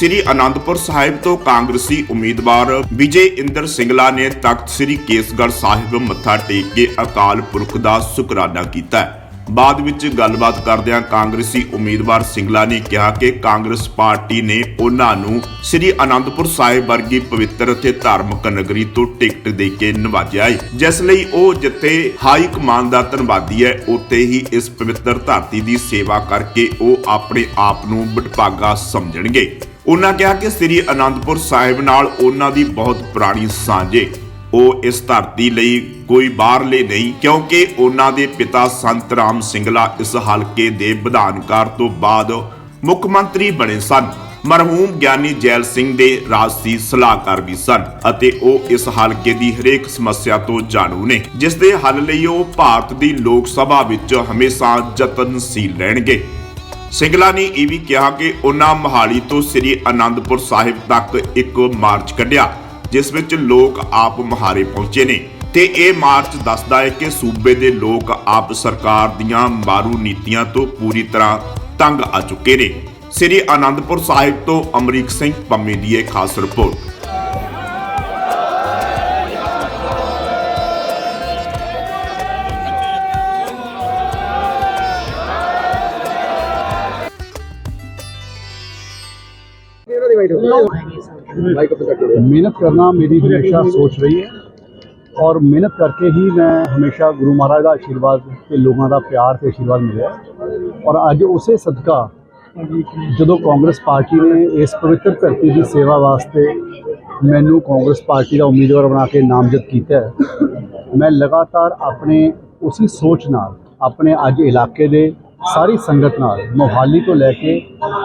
ਸ੍ਰੀ ਅਨੰਦਪੁਰ ਸਾਹਿਬ ਤੋਂ ਕਾਂਗਰਸੀ ਉਮੀਦਵਾਰ ਵਿਜੇ ਇੰਦਰ ਸਿੰਗਲਾ ਨੇ ਤਖਤ ਸ੍ਰੀ ਕੇਸਗੜ੍ਹ ਸਾਹਿਬ ਮੱਥਾ ਟੇਕ ਕੇ ਅਕਾਲ ਪੁਰਖ ਦਾ ਸ਼ੁਕਰਾਨਾ ਕੀਤਾ ਬਾਅਦ ਵਿੱਚ ਗੱਲਬਾਤ ਕਰਦਿਆਂ ਕਾਂਗਰਸੀ ਉਮੀਦਵਾਰ ਸਿੰਗਲਾ ਨੇ ਕਿਹਾ ਕਿ ਕਾਂਗਰਸ ਪਾਰਟੀ ਨੇ ਉਹਨਾਂ ਨੂੰ ਸ੍ਰੀ ਅਨੰਦਪੁਰ ਸਾਹਿਬ ਵਰਗੀ ਪਵਿੱਤਰ ਅਤੇ ਧਾਰਮਿਕ ਨਗਰੀ ਤੋਂ ਟਿਕਟ ਦੇ ਕੇ ਨਵਾਜਿਆ ਹੈ, ਜਿਸ ਲਈ ਉਹ ਜਿੱਥੇ ਹਾਈ ਕਮਾਂਡ ਦਾ ਧੰਨਵਾਦੀ ਹੈ, ਉੱਥੇ ਹੀ ਇਸ ਪਵਿੱਤਰ ਧਰਤੀ ਦੀ ਸੇਵਾ ਕਰਕੇ ਉਹ ਆਪਣੇ ਆਪ ਨੂੰ ਬਟਭਾਗਾ ਸਮਝਣਗੇ। ਉਹਨਾਂ ਕਿਹਾ ਕਿ ਸ੍ਰੀ ਅਨੰਦਪੁਰ ਸਾਹਿਬ ਨਾਲ ਉਹਨਾਂ ਦੀ ਬਹੁਤ ਪੁਰਾਣੀ ਸਾਂਝੇ। ਉਹ ਇਸ ਧਰਤੀ ਲਈ ਕੋਈ ਬਾਹਰਲੇ ਨਹੀਂ, ਕਿਉਂਕਿ ਉਹਨਾਂ ਦੇ ਪਿਤਾ ਸੰਤ ਰਾਮ ਸਿੰਗਲਾ ਇਸ ਹਲਕੇ ਦੇ ਵਿਧਾਨਕਾਰ ਤੋਂ ਬਾਅਦ ਮੁੱਖ ਮੰਤਰੀ ਬਣੇ ਸਨ। ਮਰਹੂਮ ਗਿਆਨੀ ਜੈਲ ਸਿੰਘ ਦੇ ਰਾਜਸੀ ਸਲਾਹਕਾਰ ਵੀ ਸਨ ਅਤੇ ਉਹ ਇਸ ਹਲਕੇ ਦੀ ਹਰੇਕ ਸਮੱਸਿਆ ਤੋਂ ਜਾਣੂ ਨੇ, ਜਿਸ ਦੇ ਹੱਲ ਲਈ ਉਹ ਭਾਰਤ ਦੀ ਲੋਕ ਸਭਾ ਵਿੱਚ ਹਮੇਸ਼ਾ ਯਤਨਸ਼ੀਲ ਰਹਿਣਗੇ। ਸਿੰਗਲਾ ਨੇ ਇਹ ਵੀ ਕਿਹਾ ਕਿ ਉਹਨਾਂ ਮਹਾਲੀ ਤੋਂ ਸ੍ਰੀ ਅਨੰਦਪੁਰ ਸਾਹਿਬ ਤੱਕ ਇੱਕ ਮਾਰਚ ਕੱਢਿਆ, ਜਿਸ ਵਿੱਚ ਲੋਕ ਆਪ ਮਹਾਰੇ ਪਹੁੰਚੇ ਨੇ। ਤੇ ਇਹ ਮਾਰਚ ਦੱਸਦਾ ਹੈ ਕਿ ਸੂਬੇ ਦੇ ਲੋਕ ਆਪ ਸਰਕਾਰ ਦੀਆਂ ਮਾਰੂ ਨੀਤੀਆਂ ਤੋਂ ਪੂਰੀ ਤਰ੍ਹਾਂ ਤੰਗ ਆ ਚੁੱਕੇ ਨੇ। ਸ੍ਰੀ ਅਨੰਦਪੁਰ ਸਾਹਿਬ ਤੋਂ ਅਮਰੀਕ ਸਿੰਘ ਪੰਮੇ ਦੀ ਇਹ ਖਾਸ ਰਿਪੋਰਟ। ਮਿਹਨਤ ਕਰਨਾ ਮੇਰੀ ਹਮੇਸ਼ਾ ਸੋਚ ਰਹੀ ਹੈ ਔਰ ਮਿਹਨਤ ਕਰਕੇ ਹੀ ਮੈਂ ਹਮੇਸ਼ਾ ਗੁਰੂ ਮਹਾਰਾਜ ਦਾ ਆਸ਼ੀਰਵਾਦ ਤੇ ਲੋਕਾਂ ਦਾ ਪਿਆਰ ਤੇ ਆਸ਼ੀਰਵਾਦ ਮਿਲਿਆ ਔਰ ਅੱਜ ਉਸੇ ਸਦਕਾ ਜਦੋਂ ਕਾਂਗਰਸ ਪਾਰਟੀ ਨੇ ਇਸ ਪਵਿੱਤਰ ਧਰਤੀ ਦੀ ਸੇਵਾ ਵਾਸਤੇ ਮੈਨੂੰ ਕਾਂਗਰਸ ਪਾਰਟੀ ਦਾ ਉਮੀਦਵਾਰ ਬਣਾ ਕੇ ਨਾਮਜ਼ਦ ਕੀਤਾ ਮੈਂ ਲਗਾਤਾਰ ਆਪਣੇ ਉਸੇ ਸੋਚ ਨਾਲ ਆਪਣੇ ਅੱਜ ਇਲਾਕੇ ਦੇ ਸਾਰੀ ਸੰਗਤ ਨਾਲ, ਮੋਹਾਲੀ ਤੋਂ ਲੈ ਕੇ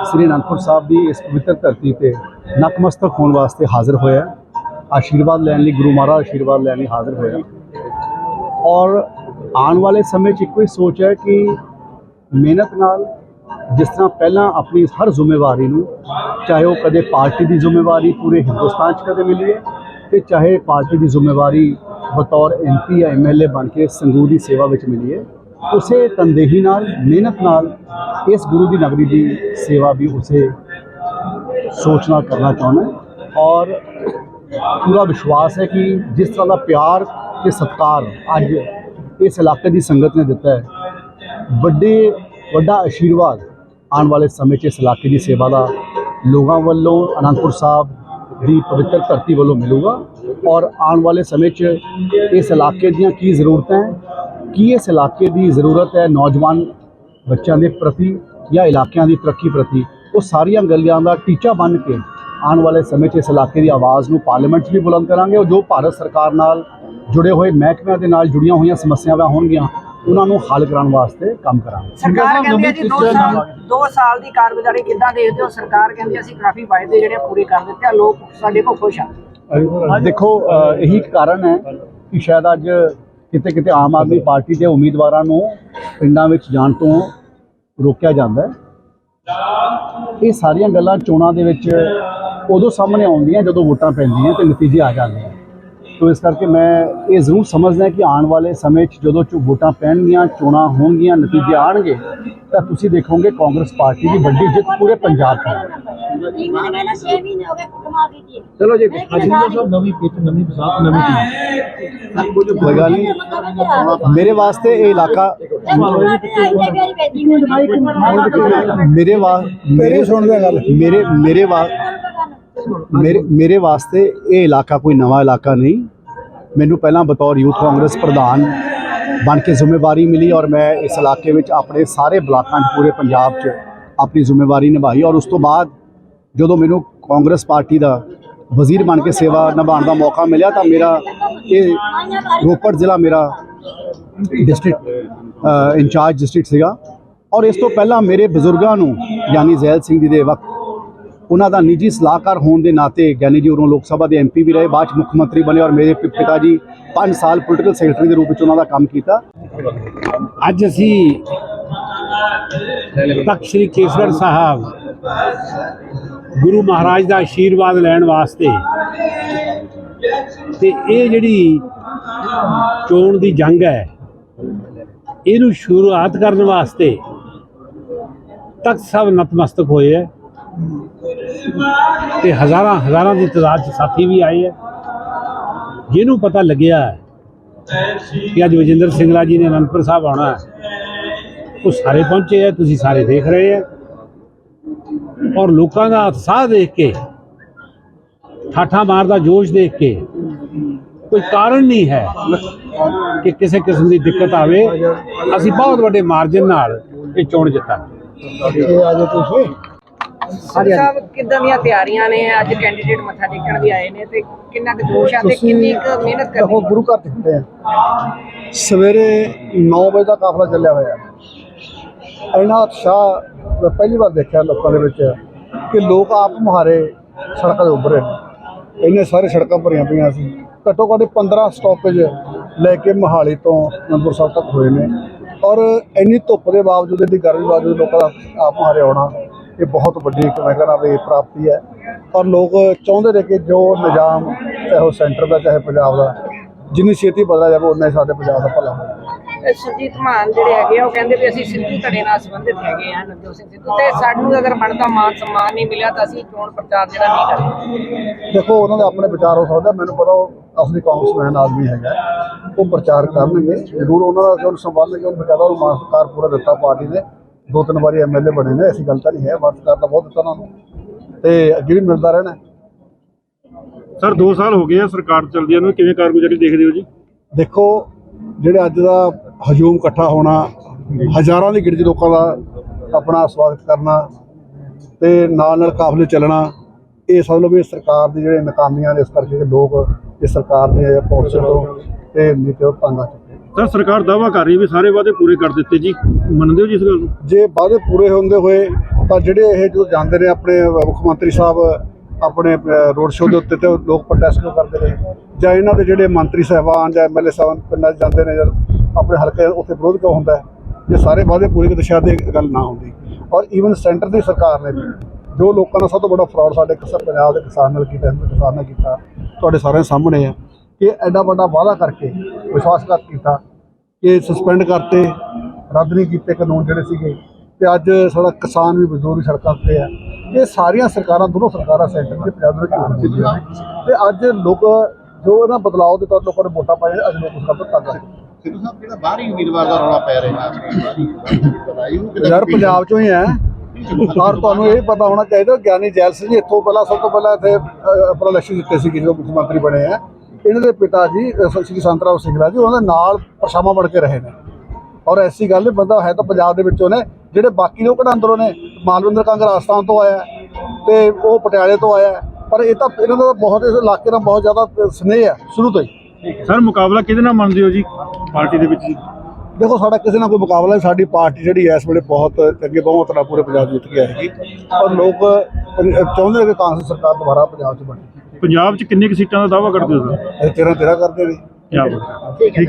ਸ੍ਰੀ ਅਨੰਦਪੁਰ ਸਾਹਿਬ ਦੀ ਇਸ ਪਵਿੱਤਰ ਧਰਤੀ ਤੇ ਨਤਮਸਤਕ ਹੋਣ ਵਾਸਤੇ ਹਾਜ਼ਰ ਹੋਇਆ ਆਸ਼ੀਰਵਾਦ ਲੈਣ ਲਈ, ਗੁਰੂ ਮਹਾਰਾਜ ਆਸ਼ੀਰਵਾਦ ਲੈਣ ਲਈ ਹਾਜ਼ਰ ਹੋਇਆ ਔਰ ਆਉਣ ਵਾਲੇ ਸਮੇਂ 'ਚ ਇੱਕੋ ਹੀ ਸੋਚ ਹੈ ਕਿ ਮਿਹਨਤ ਨਾਲ ਜਿਸ ਤਰ੍ਹਾਂ ਪਹਿਲਾਂ ਆਪਣੀ ਹਰ ਜ਼ਿੰਮੇਵਾਰੀ ਨੂੰ, ਚਾਹੇ ਉਹ ਕਦੇ ਪਾਰਟੀ ਦੀ ਜ਼ਿੰਮੇਵਾਰੀ ਪੂਰੇ ਹਿੰਦੁਸਤਾਨ 'ਚ ਕਦੇ ਮਿਲੀ ਹੈ ਤੇ ਚਾਹੇ ਪਾਰਟੀ ਦੀ ਜ਼ਿੰਮੇਵਾਰੀ ਬਤੌਰ ਐਮਪੀ ਜਾਂ ਐਮਐਲਏ ਬਣ ਕੇ ਸੰਗਰੂਰ ਦੀ ਸੇਵਾ ਵਿੱਚ ਮਿਲੀ ਹੈ। ਉਸੇ ਤਨਦੇਹੀ ਨਾਲ, ਮਿਹਨਤ ਨਾਲ ਇਸ ਗੁਰੂ ਦੀ ਨਗਰੀ ਦੀ ਸੇਵਾ ਵੀ ਉਸੇ ਸੋਚ ਨਾਲ ਕਰਨਾ ਚਾਹੁੰਦਾ ਔਰ ਪੂਰਾ ਵਿਸ਼ਵਾਸ ਹੈ ਕਿ ਜਿਸ ਤਰ੍ਹਾਂ ਦਾ ਪਿਆਰ ਤੇ ਸਤਿਕਾਰ ਅੱਜ ਇਸ ਇਲਾਕੇ ਦੀ ਸੰਗਤ ਨੇ ਦਿੱਤਾ ਹੈ, ਵੱਡੇ, ਵੱਡਾ ਆਸ਼ੀਰਵਾਦ ਆਉਣ ਵਾਲੇ ਸਮੇਂ 'ਚ ਇਸ ਇਲਾਕੇ ਦੀ ਸੇਵਾ ਦਾ ਲੋਕਾਂ ਵੱਲੋਂ, ਅਨੰਦਪੁਰ ਸਾਹਿਬ ਦੀ ਪਵਿੱਤਰ ਧਰਤੀ ਵੱਲੋਂ ਮਿਲੂਗਾ। ਔਰ ਆਉਣ ਵਾਲੇ ਸਮੇਂ 'ਚ ਇਸ ਇਲਾਕੇ ਦੀਆਂ ਕੀ ਜ਼ਰੂਰਤਾਂ ਹੈ ਕੀ ਇਸ ਇਲਾਕੇ ਦੀ ਜ਼ਰੂਰਤ ਹੈ ਨੌਜਵਾਨ ਬੱਚਿਆਂ ਦੇ ਪ੍ਰਤੀ ਜਾਂ ਇਲਾਕਿਆਂ ਦੀ ਤਰੱਕੀ ਪ੍ਰਤੀ? ਉਹ ਸਾਰੀਆਂ ਗੱਲਾਂ ਦਾ ਟੀਚਾ ਬਣ ਕੇ ਆਉਣ ਵਾਲੇ ਸਮੇਂ 'ਚ ਇਸ ਇਲਾਕੇ ਦੀ ਆਵਾਜ਼ ਨੂੰ ਪਾਰਲੀਮੈਂਟ 'ਚ ਵੀ ਬੁਲੰਦ ਕਰਾਂਗੇ ਔਰ ਜੋ ਭਾਰਤ ਸਰਕਾਰ ਨਾਲ ਜੁੜੇ ਹੋਏ ਮਹਿਕਮਿਆਂ ਦੇ ਨਾਲ ਜੁੜੀਆਂ ਹੋਈਆਂ ਸਮੱਸਿਆਵਾਂ ਹੋਣਗੀਆਂ ਉਹਨਾਂ ਨੂੰ ਹੱਲ ਕਰਾਉਣ ਵਾਸਤੇ ਕੰਮ ਕਰਾਂਗੇ। ਸਰਕਾਰ ਕਹਿੰਦੀ ਹੈ ਜੀ 2 ਸਾਲ 2 ਸਾਲ ਦੀ ਕਾਰਗੁਜ਼ਾਰੀ ਕਿੱਦਾਂ ਦੇਖਦੇ ਹੋ ਸਰਕਾਰ ਕਹਿੰਦੀ ਅਸੀਂ ਕਾਫੀ ਵਾਅਦੇ ਜਿਹੜੇ ਪੂਰੇ ਕਰ ਦਿੱਤੇ ਆ ਲੋਕ ਸਾਡੇ ਕੋਲ ਖੁਸ਼ ਆ। ਦੇਖੋ ਇਹੀ ਇੱਕ ਕਾਰਨ ਹੈ ਕਿ ਸ਼ਾਇਦ ਅੱਜ ਕਿਤੇ ਕਿਤੇ ਆਮ ਆਦਮੀ ਪਾਰਟੀ ਦੇ ਉਮੀਦਵਾਰਾਂ ਨੂੰ ਪਿੰਡਾਂ ਵਿੱਚ ਜਾਣ ਤੋਂ ਰੋਕਿਆ ਜਾਂਦਾ ਹੈ। ਇਹ ਸਾਰੀਆਂ ਗੱਲਾਂ ਚੋਣਾਂ ਦੇ ਵਿੱਚ ਉਦੋਂ ਸਾਹਮਣੇ ਆਉਂਦੀਆਂ ਜਦੋਂ ਵੋਟਾਂ ਪੈਂਦੀਆਂ ਤੇ ਨਤੀਜੇ ਆ ਜਾਂਦੇ ਆ। ਤੋ ਇਸ ਕਰਕੇ ਮੈਂ ਇਹ ਜ਼ਰੂਰ ਸਮਝਦਾ ਕਿ ਆਉਣ ਵਾਲੇ ਸਮੇਂ 'ਚ ਜਦੋਂ ਚੋ ਵੋਟਾਂ ਪੈਣਗੀਆਂ ਚੋਣਾਂ ਹੋਣਗੀਆਂ ਨਤੀਜੇ ਆਣਗੇ ਤਾਂ ਤੁਸੀਂ ਦੇਖੋਗੇ ਕਾਂਗਰਸ ਪਾਰਟੀ ਦੀ ਵੱਡੀ ਜਿੱਤ ਪੂਰੇ ਪੰਜਾਬ 'ਚ ਹੋਵੇਗੀ ਮੈਨੂੰ ਕਹਿੰਦਾ 6 ਮਹੀਨੇ ਹੋ ਗਏ ਕੁੱਟਮਾਰ ਕੀਤੀ ਚਲੋ ਜੀ ਅੱਜ ਸਾਹਿਬ ਨਵੀਂ ਪਿੱਚ ਨਵੀਂ ਬਸਾਤ ਨਵੀਂ ਕੋਈ ਗੱਲ ਨਹੀਂ ਮੇਰੇ ਵਾਸਤੇ ਇਹ ਇਲਾਕਾ ਮੇਰੇ ਵਾ ਮੇਰੇ ਸੁਣਦਾ ਗੱਲ ਮੇਰੇ ਮੇਰੇ ਵਾ ਮੇਰੇ ਮੇਰੇ ਵਾਸਤੇ ਇਹ ਇਲਾਕਾ ਕੋਈ ਨਵਾਂ ਇਲਾਕਾ ਨਹੀਂ। ਮੈਨੂੰ ਪਹਿਲਾਂ ਬਤੌਰ ਯੂਥ ਕਾਂਗਰਸ ਪ੍ਰਧਾਨ ਬਣ ਕੇ ਜ਼ਿੰਮੇਵਾਰੀ ਮਿਲੀ ਔਰ ਮੈਂ ਇਸ ਇਲਾਕੇ ਵਿੱਚ ਆਪਣੇ ਸਾਰੇ ਬਲਾਕਾਂ 'ਚ, ਪੂਰੇ ਪੰਜਾਬ 'ਚ ਆਪਣੀ ਜ਼ਿੰਮੇਵਾਰੀ ਨਿਭਾਈ ਔਰ ਉਸ ਤੋਂ ਬਾਅਦ ਜਦੋਂ ਮੈਨੂੰ ਕਾਂਗਰਸ ਪਾਰਟੀ ਦਾ ਵਜ਼ੀਰ ਬਣ ਕੇ ਸੇਵਾ ਨਿਭਾਉਣ ਦਾ ਮੌਕਾ ਮਿਲਿਆ ਤਾਂ ਮੇਰਾ ਇਹ ਰੋਪੜ ਜ਼ਿਲ੍ਹਾ ਮੇਰਾ ਡਿਸਟ੍ਰਿਕਟ ਇੰਚਾਰਜ ਡਿਸਟ੍ਰਿਕਟ ਸੀਗਾ। ਔਰ ਇਸ ਤੋਂ ਪਹਿਲਾਂ ਮੇਰੇ ਬਜ਼ੁਰਗਾਂ ਨੂੰ, ਯਾਨੀ ਜ਼ੈਲ ਸਿੰਘ ਜੀ ਦੇ ਵਕਤ ਉਹਨਾਂ ਦਾ ਨਿੱਜੀ ਸਲਾਹਕਾਰ ਹੋਣ ਦੇ ਨਾਤੇ ਗਿਆਨੀ ਜੀ ਉਰੋਂ ਲੋਕ ਸਭਾ ਦੇ ਐਮਪੀ ਵੀ ਰਹੇ, ਬਾਅਦ ਚ ਮੁੱਖ ਮੰਤਰੀ ਬਣੇ ਔਰ ਮੇਰੇ ਪਿਤਾ ਜੀ 5 ਸਾਲ ਪੋਲੀਟੀਕਲ ਸੈਕਟਰੀ ਦੇ ਰੂਪ ਵਿੱਚ ਉਹਨਾਂ ਦਾ ਕੰਮ ਕੀਤਾ। ਅੱਜ ਅਸੀਂ ਤਖਤ ਸ੍ਰੀ ਕੇਸਗੜ੍ਹ ਸਾਹਿਬ ਗੁਰੂ ਮਹਾਰਾਜ ਦਾ ਆਸ਼ੀਰਵਾਦ ਲੈਣ ਵਾਸਤੇ ਤੇ ਇਹ ਜਿਹੜੀ ਚੋਣ ਦੀ ਜੰਗ ਹੈ, ਇਹਨੂੰ ਸ਼ੁਰੂਆਤ ਕਰਨ ਵਾਸਤੇ ਤਖਤ ਸਾਹਿਬ ਨਤਮਸਤਕ ਹੋਏ ਹੈ। ਤੇ ਹਜ਼ਾਰਾਂ ਹਜ਼ਾਰਾਂ ਦੀ ਤਾਦਾਦ 'ਚ ਸਾਥੀ ਵੀ ਆਏ ਹੈ ਜਿਹਨੂੰ ਪਤਾ ਲੱਗਿਆ ਕਿ ਅੱਜ ਵਿਜੇਂਦਰ ਸਿੰਘਲਾ ਜੀ ਨੇ ਅਨੰਦਪੁਰ ਸਾਹਿਬ ਆਉਣਾ ਹੈ। ਉਹ ਸਾਰੇ ਪਹੁੰਚੇ ਹੈ ਤੁਸੀਂ ਸਾਰੇ ਦੇਖ ਰਹੇ ਹੈ ਔਰ ਲੋਕਾਂ ਦਾ ਉਤਸ਼ਾਹ ਦੇਖ ਕੇ, ਠਾਠਾ ਮਾਰਦਾ ਜੋਸ਼ ਦੇਖ ਕੇ, ਕੋਈ ਕਾਰਨ ਨਹੀਂ ਹੈ ਕਿ ਕਿਸੇ ਕਿਸਮ ਦੀ ਦਿੱਕਤ ਆਵੇ। ਅਸੀਂ ਬਹੁਤ ਵੱਡੇ ਮਾਰਜਨ ਨਾਲ ਇਹ ਚੋਣ ਜਿੱਤਾਂਗੇ। ਸਾਹਿਬ ਕਿੱਦਾਂ ਦੀਆਂ ਤਿਆਰੀਆਂ ਨੇ? ਅੱਜ ਕੈਂਡੀਡੇਟ ਮੱਥਾ ਟੇਕਣ ਵੀ ਆਏ ਨੇ ਤੇ ਕਿੰਨਾ ਕੁ ਜੋਸ਼ ਆ ਤੇ ਕਿੰਨੀ ਕੁ ਮਿਹਨਤ ਦੇਖੋ ਕਰਨੀ ਗੁਰੂ ਘਰ ਦਿਖਦੇ ਆ। ਸਵੇਰੇ 9 ਵਜੇ ਦਾ ਕਾਫਲਾ ਚੱਲਿਆ ਹੋਇਆ ਹੈ। ਇੰਨਾ ਉਤਸ਼ਾਹ ਮੈਂ ਪਹਿਲੀ ਵਾਰ ਦੇਖਿਆ ਲੋਕਾਂ ਦੇ ਵਿੱਚ ਕਿ ਲੋਕ ਆਪ ਮੁਹਾਰੇ ਸੜਕਾਂ ਦੇ ਉੱਭਰੇ ਨੇ। ਇੰਨੇ ਸਾਰੇ ਸੜਕਾਂ ਭਰੀਆਂ ਪਈਆਂ ਸੀ। ਘੱਟੋ ਘੱਟ 15 ਸਟਾਪੇਜ ਲੈ ਕੇ ਮੋਹਾਲੀ ਤੋਂ ਅਨੰਦਪੁਰ ਸਾਹਿਬ ਤੱਕ ਹੋਏ ਨੇ। ਔਰ ਇੰਨੀ ਧੁੱਪ ਦੇ ਬਾਵਜੂਦ ਇੰਨੀ ਗਰਮੀ ਬਾਵਜੂਦ ਲੋਕਾਂ ਦਾ ਆਪ ਮੁਹਾਰੇ ਆਉਣਾ ਇਹ ਬਹੁਤ ਵੱਡੀ ਇੱਕ ਮੈਂ ਕਹਿੰਦਾ ਵੀ ਪ੍ਰਾਪਤੀ ਹੈ। ਔਰ ਲੋਕ ਚਾਹੁੰਦੇ ਨੇ ਕਿ ਜੋ ਨਿਜ਼ਾਮ ਚਾਹੇ ਉਹ ਸੈਂਟਰ ਦਾ ਚਾਹੇ ਪੰਜਾਬ ਦਾ ਜਿੰਨੀ ਛੇਤੀ ਬਦਲਿਆ ਜਾਵੇ ਉਨਾ ਹੀ ਸਾਡੇ ਪੰਜਾਬ ਦਾ ਭਲਾ ਹੋਵੇ। ਸੁਰਜੀਤ ਮਾਨ ਜਿਹੜੇ ਹੈਗੇ ਆ ਉਹ ਕਹਿੰਦੇ ਵੀ ਅਸੀਂ ਸਿੱਧੂ ਧੜੇ ਨਾਲ ਸੰਬੰਧਿਤ ਹੈਗੇ ਆ ਨਵਜੋਤ ਸਿੰਘ ਸਿੱਧੂ। ਤੇ ਸਾਨੂੰ ਅਗਰ ਬਣਦਾ ਮਾਨ ਸਨਮਾਨ ਨਹੀਂ ਮਿਲਿਆ ਤਾਂ ਅਸੀਂ ਚੋਣ ਪ੍ਰਚਾਰ ਜਿਹੜਾ ਨਹੀਂ ਕਰਾਂਗੇ ਦੇਖੋ ਉਹਨਾਂ ਦੇ ਆਪਣੇ ਵਿਚਾਰ ਹੋ ਸਕਦੇ ਮੈਨੂੰ ਪਤਾ ਉਹ ਅਸਲੀ ਕਾਂਗਰਸਮੈਨ ਆਦਮੀ ਹੈਗਾ ਉਹ ਪ੍ਰਚਾਰ ਕਰਨਗੇ। ਜ਼ਰੂਰ ਉਹਨਾਂ ਦਾ ਜੋ ਸੰਭਾਲਣਗੇ ਉਹਨੂੰ ਬਕਾਇਦਾ ਉਹ ਮਾਨ ਪੂਰਾ ਦਿੱਤਾ ਪਾਰਟੀ ਨੇ। ਦੋ ਤਿੰਨ ਵਾਰੀ ਐਮਐਲਏ ਬਣੇ ਨੇ ਐਸੀ ਗੱਲ ਤਾਂ ਨਹੀਂ ਹੈ ਮਾਨ ਸਤਿਕਾਰ ਤਾਂ ਬਹੁਤ ਦਿੱਤਾ ਉਹਨਾਂ ਨੂੰ। ਤੇ ਅੱਗੇ ਵੀ ਮਿਲਦਾ ਰਹਿਣਾ ਸਰ 2 ਸਾਲ ਹੋ ਗਏ ਆ ਸਰਕਾਰ ਚੱਲਦੀ ਨੂੰ ਕਿਵੇਂ ਕਾਰਗੁਜ਼ਾਰੀ ਦੇਖਦੇ ਹੋ ਜੀ? ਦੇਖੋ ਜਿਹੜੇ ਅੱਜ ਦਾ ਹਜੂਮ ਇਕੱਠਾ ਹੋਣਾ ਹਜ਼ਾਰਾਂ ਦੀ ਗਿਣਤੀ ਲੋਕਾਂ ਦਾ ਆਪਣਾ ਸਵਾਗਤ ਕਰਨਾ ਤੇ ਨਾਲ ਨਾਲ ਕਾਫਲੇ ਚੱਲਣਾ ਇਹ ਸਮਝ ਲਓ ਵੀ ਸਰਕਾਰ ਦੀ ਜਿਹੜੇ ਨਾਕਾਮੀਆਂ ਨੇ ਇਸ ਕਰਕੇ ਲੋਕ ਇਸ ਸਰਕਾਰ ਦੇ ਪਾਲਿਸੀ ਤੋਂ ਤੇ ਨੀਤੀ ਤੋਂ ਤੰਗ ਆ। ਸਰ ਸਰਕਾਰ ਦਾਵਾ ਕਰ ਰਹੀ ਹੈ ਵੀ ਸਾਰੇ ਵਾਅਦੇ ਪੂਰੇ ਕਰ ਦਿੱਤੇ ਜੀ। ਮੰਨਦੇ ਹੋ ਜੀ ਇਸ ਗੱਲ ਨੂੰ? ਜੇ ਵਾਅਦੇ ਪੂਰੇ ਹੁੰਦੇ ਹੋਏ, ਤਾਂ ਜਿਹੜੇ ਇਹ ਜਦੋਂ ਜਾਂਦੇ ਨੇ ਆਪਣੇ ਮੁੱਖ ਮੰਤਰੀ ਸਾਹਿਬ, ਆਪਣੇ ਰੋਡ ਸ਼ੋਅ ਦੇ ਉੱਤੇ ਤੇ ਲੋਕ ਪ੍ਰੋਟੈਸਟ ਕਿਉਂ ਕਰਦੇ ਨੇ ਜਾਂ ਇਹਨਾਂ ਦੇ ਜਿਹੜੇ ਮੰਤਰੀ ਸਾਹਿਬਾਨ ਜਾਂ ਐਮਐਲਏ ਸਾਹਿਬਾਨ ਪਿੰਡਾਂ 'ਚ ਜਾਂਦੇ ਨੇ ਜਦ ਆਪਣੇ ਹਲਕੇ ਉੱਥੇ ਵਿਰੋਧ ਕਿਉਂ ਹੁੰਦਾ ਜੇ ਸਾਰੇ ਵਾਅਦੇ ਪੂਰੇ ਕਿ ਦਿਸ਼ਾ ਦੇ ਗੱਲ ਨਾ ਹੁੰਦੀ। ਔਰ ਈਵਨ ਸੈਂਟਰ ਦੀ ਸਰਕਾਰ ਨੇ ਵੀ, ਜੋ ਲੋਕਾਂ ਦਾ ਸਭ ਤੋਂ ਵੱਡਾ ਫਰਾਡ ਸਾਡੇ ਕਿਸਾਨ ਪੰਜਾਬ ਦੇ ਕਿਸਾਨ ਨਾਲ ਕੀਤਾ ਕਿਸਾਨ ਨਾਲ ਕੀਤਾ, ਤੁਹਾਡੇ ਸਾਰਿਆਂ ਸਾਹਮਣੇ ਆ। ਕਿ ਐਡਾ ਵੱਡਾ ਵਾਅਦਾ ਕਰਕੇ ਵਿਸ਼ਵਾਸਘਾਤ ਕੀਤਾ ਕਿ ਸਸਪੈਂਡ ਕਰਤੇ ਰੱਦ ਨਹੀਂ ਕੀਤੇ ਕਾਨੂੰਨ ਜਿਹੜੇ ਸੀਗੇ। ਤੇ ਅੱਜ ਸਾਡਾ ਕਿਸਾਨ ਵੀ ਮਜ਼ਦੂਰ ਵੀ ਸੜਕਾਂ ਉੱਤੇ ਆ ਇਹ ਸਾਰੀਆਂ ਸਰਕਾਰਾਂ ਦੋਨੋਂ ਸਰਕਾਰਾਂ ਸੈਂਟਰ ਤੇ ਪੰਜਾਬ ਦੇ ਵਿੱਚ ਤੇ ਅੱਜ ਲੋਕ ਜੋ ਇਹਨਾਂ ਬਦਲਾਅ ਦੇ ਤੌਰ ਲੋਕਾਂ ਨੇ ਵੋਟਾਂ ਪਾਈਆਂ ਅੱਜ ਲੋਕ ਉਸ ਦਾ ਤੰਗ ਆ। ਸਿੱਧੂ ਸਾਹਿਬ ਜਿਹੜਾ ਬਾਹਰੀ ਉਮੀਦਵਾਰ ਦਾ ਰੌਲਾ ਪੈ ਰਿਹਾ? ਹੈ ਯਾਰ ਪੰਜਾਬ ਚੋਂ ਹੀ ਹੈ। ਔਰ ਤੁਹਾਨੂੰ ਇਹ ਪਤਾ ਹੋਣਾ ਚਾਹੀਦਾ ਗਿਆਨੀ ਜੈਲ ਸਿੰਘ ਜੀ ਇੱਥੋਂ ਪਹਿਲਾਂ ਸਭ ਤੋਂ ਪਹਿਲਾਂ ਇੱਥੇ ਆਪਣਾ ਇਲੈਕਸ਼ਨ ਜਿੱਤੇ ਸੀ ਜਦੋਂ ਮੁੱਖ ਮੰਤਰੀ ਬਣੇ ਆ ਇਹਨਾਂ ਦੇ ਪਿਤਾ ਜੀ ਅਹ, ਸ਼੍ਰੀ ਸੰਤਰਾਮ ਸਿੰਘਲਾ ਜੀ ਉਹਨਾਂ ਦੇ ਨਾਲ ਪਰਛਾਵਾਂ ਬਣ ਕੇ ਰਹੇ ਨੇ। ਔਰ ਐਸੀ ਗੱਲ ਨਹੀਂ ਬੰਦਾ ਹੈ ਤਾਂ ਪੰਜਾਬ ਦੇ ਵਿੱਚੋਂ ਨੇ ਜਿਹੜੇ ਬਾਕੀ ਲੋਕ ਕਿਹੜਾ ਅੰਦਰੋਂ ਨੇ ਮਾਲਵਿੰਦਰ ਕੰਗ ਰਾਜਸਥਾਨ ਤੋਂ ਆਇਆ ਹੈ ਤੇ ਉਹ ਪਟਿਆਲੇ ਤੋਂ ਆਇਆ ਹੈ। ਪਰ ਇਹ ਤਾਂ ਇਹਨਾਂ ਦਾ ਬਹੁਤ ਇਸ ਇਲਾਕੇ ਨਾਲ ਬਹੁਤ ਜ਼ਿਆਦਾ ਸਨੇਹ ਹੈ ਸ਼ੁਰੂ ਤੋਂ ਹੀ। ਸਰ ਮੁਕਾਬਲਾ ਕਿਹਦੇ ਨਾਲ ਮੰਨਦੇ ਹੋ ਜੀ ਪਾਰਟੀ ਦੇ ਵਿੱਚ ਜੀ? ਦੇਖੋ ਸਾਡਾ ਕਿਸੇ ਨਾਲ ਕੋਈ ਮੁਕਾਬਲਾ ਨਹੀਂ ਸਾਡੀ ਪਾਰਟੀ ਜਿਹੜੀ ਹੈ ਇਸ ਵੇਲੇ ਬਹੁਤ ਚੰਗੇ ਬਹੁਮਤ ਨਾਲ ਪੂਰੇ ਪੰਜਾਬ ਜਿੱਤ ਕੇ ਆਏਗੀ। ਔਰ ਲੋਕ ਅਹ, ਚਾਹੁੰਦੇ ਨੇ ਕਿ ਕਾਂਗਰਸ ਸਰਕਾਰ ਦੁਬਾਰਾ ਪੰਜਾਬ 'ਚ ਬਣੇ। ਪੰਜਾਬ 'ਚ ਕਿੰਨੀ ਕੁ ਸੀਟਾਂ ਦਾ ਦਾਵਾ ਕਰਦੇ ਹੋ ਸਰ ਇਹ ਤੇਰਾ ਤੇਰਾ ਕਰਦੇ ਨੇ ਕੀ ਬਾਤ ਹੈ। ਠੀਕ ਹੈ।